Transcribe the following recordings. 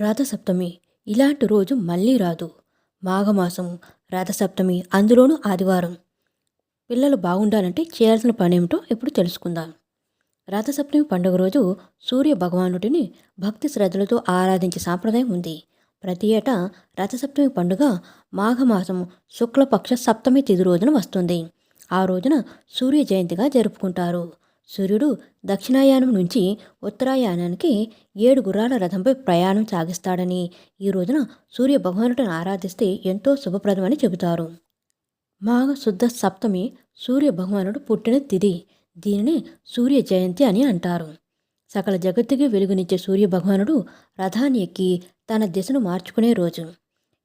రథసప్తమి ఇలాంటి రోజు మళ్ళీ రాదు. మాఘమాసం రథసప్తమి అందులోనూ ఆదివారం. పిల్లలు బాగుండాలంటే చేయాల్సిన పని ఏమిటో ఇప్పుడు తెలుసుకుందాం. రథసప్తమి పండుగ రోజు సూర్య భగవానుడిని భక్తి శ్రద్ధలతో ఆరాధించే సాంప్రదాయం ఉంది. ప్రతి ఏటా రథసప్తమి పండుగ మాఘమాసం శుక్లపక్ష సప్తమి తిథి రోజున వస్తుంది. ఆ రోజున సూర్య జయంతిగా జరుపుకుంటారు. సూర్యుడు దక్షిణాయానం నుంచి ఉత్తరాయానానికి ఏడు గుర్రాల రథంపై ప్రయాణం సాగిస్తాడని ఈ రోజున సూర్య భగవానుడిని ఆరాధిస్తే ఎంతో శుభప్రదమని చెబుతారు. మాఘ శుద్ధ సప్తమి సూర్య భగవానుడు పుట్టిన తిథి. దీనిని సూర్య జయంతి అని అంటారు. సకల జగత్తుకి వెలుగునిచ్చే సూర్య భగవానుడు రథాన్ని ఎక్కి తన దిశను మార్చుకునే రోజు.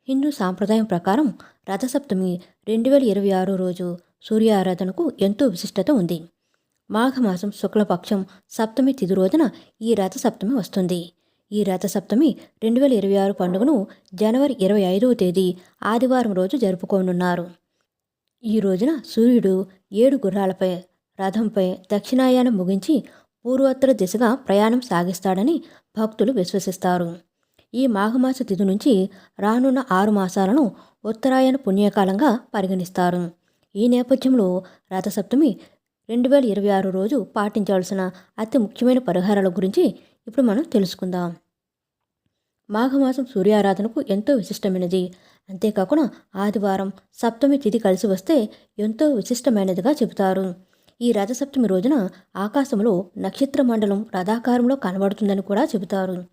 హిందూ సాంప్రదాయం ప్రకారం రథసప్తమి రెండు వేల ఇరవై ఆరో రోజు సూర్య ఆరాధనకు ఎంతో విశిష్టత ఉంది. మాఘమాసం శుక్లపక్షం సప్తమి తిథి రోజున ఈ రథ సప్తమి వస్తుంది. ఈ రథ సప్తమి రెండు వేల ఇరవై ఆరు పండుగను జనవరి ఇరవై ఐదవ తేదీ ఆదివారం రోజు జరుపుకోనున్నారు. ఈ రోజున సూర్యుడు ఏడు గుర్రాలపై రథంపై దక్షిణాయానం ముగించి పూర్వోత్తర దిశగా ప్రయాణం సాగిస్తాడని భక్తులు విశ్వసిస్తారు. ఈ మాఘమాస తిథి నుంచి రానున్న ఆరు మాసాలను ఉత్తరాయణ పుణ్యకాలంగా పరిగణిస్తారు. ఈ నేపథ్యంలో రథసప్తమి రెండు వేల ఇరవై ఆరు రోజు పాటించాల్సిన అతి ముఖ్యమైన పరిహారాల గురించి ఇప్పుడు మనం తెలుసుకుందాం. మాఘమాసం సూర్యారాధనకు ఎంతో విశిష్టమైనది. అంతేకాకుండా ఆదివారం సప్తమి తిథి కలిసి వస్తే ఎంతో విశిష్టమైనదిగా చెబుతారు. ఈ రథసప్తమి రోజున ఆకాశంలో నక్షత్ర మండలం రథాకారంలో కనబడుతుందని కూడా చెబుతారు.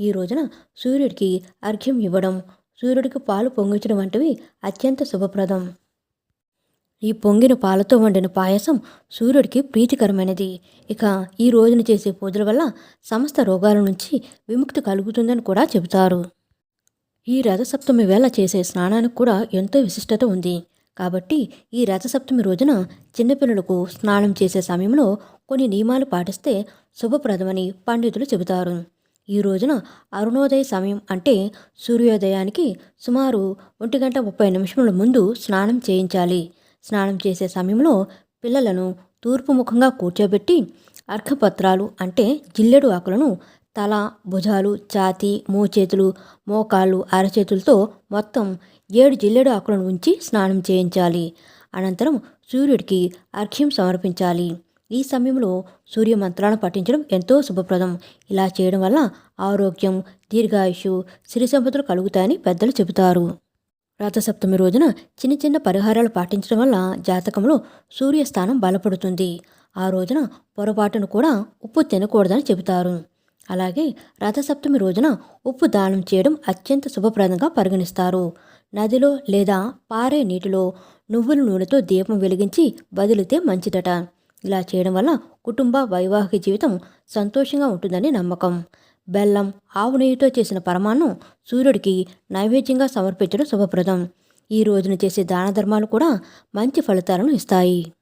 ఈ రోజున సూర్యుడికి అర్ఘ్యం ఇవ్వడం సూర్యుడికి పాలు పొంగించడం వంటివి అత్యంత శుభప్రదం. ఈ పొంగిన పాలతో వండిన పాయసం సూర్యుడికి ప్రీతికరమైనది. ఇక ఈ రోజున చేసే పూజల వల్ల సమస్త రోగాల నుంచి విముక్తి కలుగుతుందని కూడా చెబుతారు. ఈ రథసప్తమి వేళ చేసే స్నానానికి కూడా ఎంతో విశిష్టత ఉంది. కాబట్టి ఈ రథసప్తమి రోజున చిన్నపిల్లలకు స్నానం చేసే సమయంలో కొన్ని నియమాలు పాటిస్తే శుభప్రదమని పండితులు చెబుతారు. ఈ రోజున అరుణోదయ సమయం అంటే సూర్యోదయానికి సుమారు ఒంటి గంట ముప్పై నిమిషముల ముందు స్నానం చేయించాలి. స్నానం చేసే సమయంలో పిల్లలను తూర్పు ముఖంగా కూర్చోబెట్టి అర్ఘపత్రాలు అంటే జిల్లెడు ఆకులను తల భుజాలు ఛాతి మోచేతులు మోకాళ్ళు అరచేతులతో మొత్తం ఏడు జిల్లెడు ఆకులను ఉంచి స్నానం చేయించాలి. అనంతరం సూర్యుడికి అర్ఘ్యం సమర్పించాలి. ఈ సమయంలో సూర్య మంత్రాలను పఠించడం ఎంతో శుభప్రదం. ఇలా చేయడం వల్ల ఆరోగ్యం దీర్ఘాయుషు సిరి సంపదలు కలుగుతాయని పెద్దలు చెబుతారు. రథసప్తమి రోజున చిన్న చిన్న పరిహారాలు పాటించడం వల్ల జాతకంలో సూర్యస్థానం బలపడుతుంది. ఆ రోజున పొరపాటును కూడా ఉప్పు తినకూడదని చెబుతారు. అలాగే రథసప్తమి రోజున ఉప్పు దానం చేయడం అత్యంత శుభప్రదంగా పరిగణిస్తారు. నదిలో లేదా పారే నీటిలో నువ్వుల నూనెతో దీపం వెలిగించి వదిలితే మంచిదట. ఇలా చేయడం వల్ల కుటుంబ వైవాహిక జీవితం సంతోషంగా ఉంటుందని నమ్మకం. బెల్లం ఆవు నెయ్యితో చేసిన పరమాన్నం సూర్యుడికి నైవేద్యంగా సమర్పించడం శుభప్రదం. ఈ రోజున చేసే దాన ధర్మాలు కూడా మంచి ఫలితాలను ఇస్తాయి.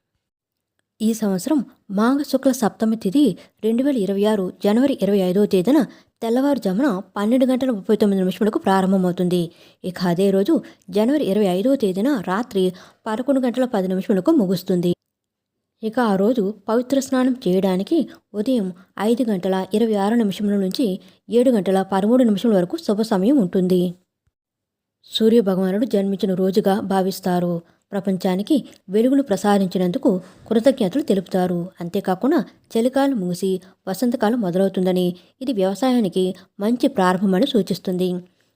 ఈ సంవత్సరం మాఘ శుక్ల సప్తమి తిథి రెండు వేల ఇరవై ఆరు జనవరి ఇరవై ఐదవ తేదీన తెల్లవారుజామున పన్నెండు గంటల ముప్పై తొమ్మిది నిమిషములకు ప్రారంభమవుతుంది. ఇక అదే రోజు జనవరి ఇరవై ఐదవ తేదీన రాత్రి పదకొండు గంటల పది నిమిషములకు ముగుస్తుంది. ఇక ఆ రోజు పవిత్ర స్నానం చేయడానికి ఉదయం ఐదు గంటల ఇరవై ఆరు నిమిషముల నుంచి ఏడు గంటల పదమూడు నిమిషముల వరకు శుభ సమయం ఉంటుంది. సూర్య భగవానుడు జన్మించిన రోజుగా భావిస్తారు. ప్రపంచానికి వెలుగును ప్రసాదించినందుకు కృతజ్ఞతలు తెలుపుతారు. అంతేకాకుండా చలికాలం ముగిసి వసంతకాలం మొదలవుతుందని ఇది వ్యవసాయానికి మంచి ప్రారంభమని సూచిస్తుంది.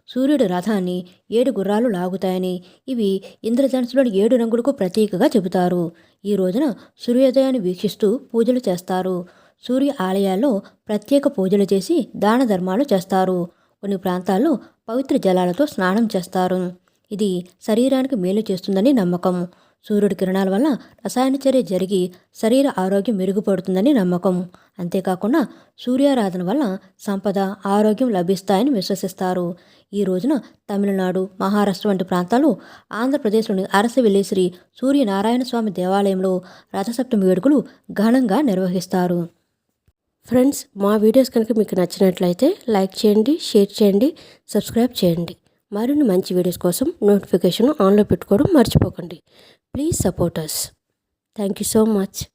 సూర్యుడు రథాన్ని ఏడు గుర్రాలు లాగుతాయని ఇవి ఇంద్రధనుసులోని ఏడు రంగులకు ప్రతీకగా చెబుతారు. ఈ రోజున సూర్యోదయాన్ని వీక్షిస్తూ పూజలు చేస్తారు. సూర్య ఆలయాల్లో ప్రత్యేక పూజలు చేసి దాన ధర్మాలు చేస్తారు. కొన్ని ప్రాంతాల్లో పవిత్ర జలాలతో స్నానం చేస్తారు. ఇది శరీరానికి మేలు చేస్తుందని నమ్మకం. సూర్యుడి కిరణాల వల్ల రసాయన చర్య జరిగి శరీర ఆరోగ్యం మెరుగుపడుతుందని నమ్మకం. అంతేకాకుండా సూర్యారాధన వల్ల సంపద ఆరోగ్యం లభిస్తాయని విశ్వసిస్తారు. ఈ రోజున తమిళనాడు మహారాష్ట్ర వంటి ప్రాంతాలు ఆంధ్రప్రదేశ్లోని అరసవిల్లి శ్రీ సూర్యనారాయణ స్వామి దేవాలయంలో రథసప్తమి వేడుకలు ఘనంగా నిర్వహిస్తారు. ఫ్రెండ్స్ మా వీడియోస్ కనుక మీకు నచ్చినట్లయితే లైక్ చేయండి షేర్ చేయండి సబ్స్క్రైబ్ చేయండి. మరిన్ని మంచి వీడియోస్ కోసం నోటిఫికేషన్ ఆన్లో పెట్టుకోవడం మర్చిపోకండి. Please support us. Thank you so much.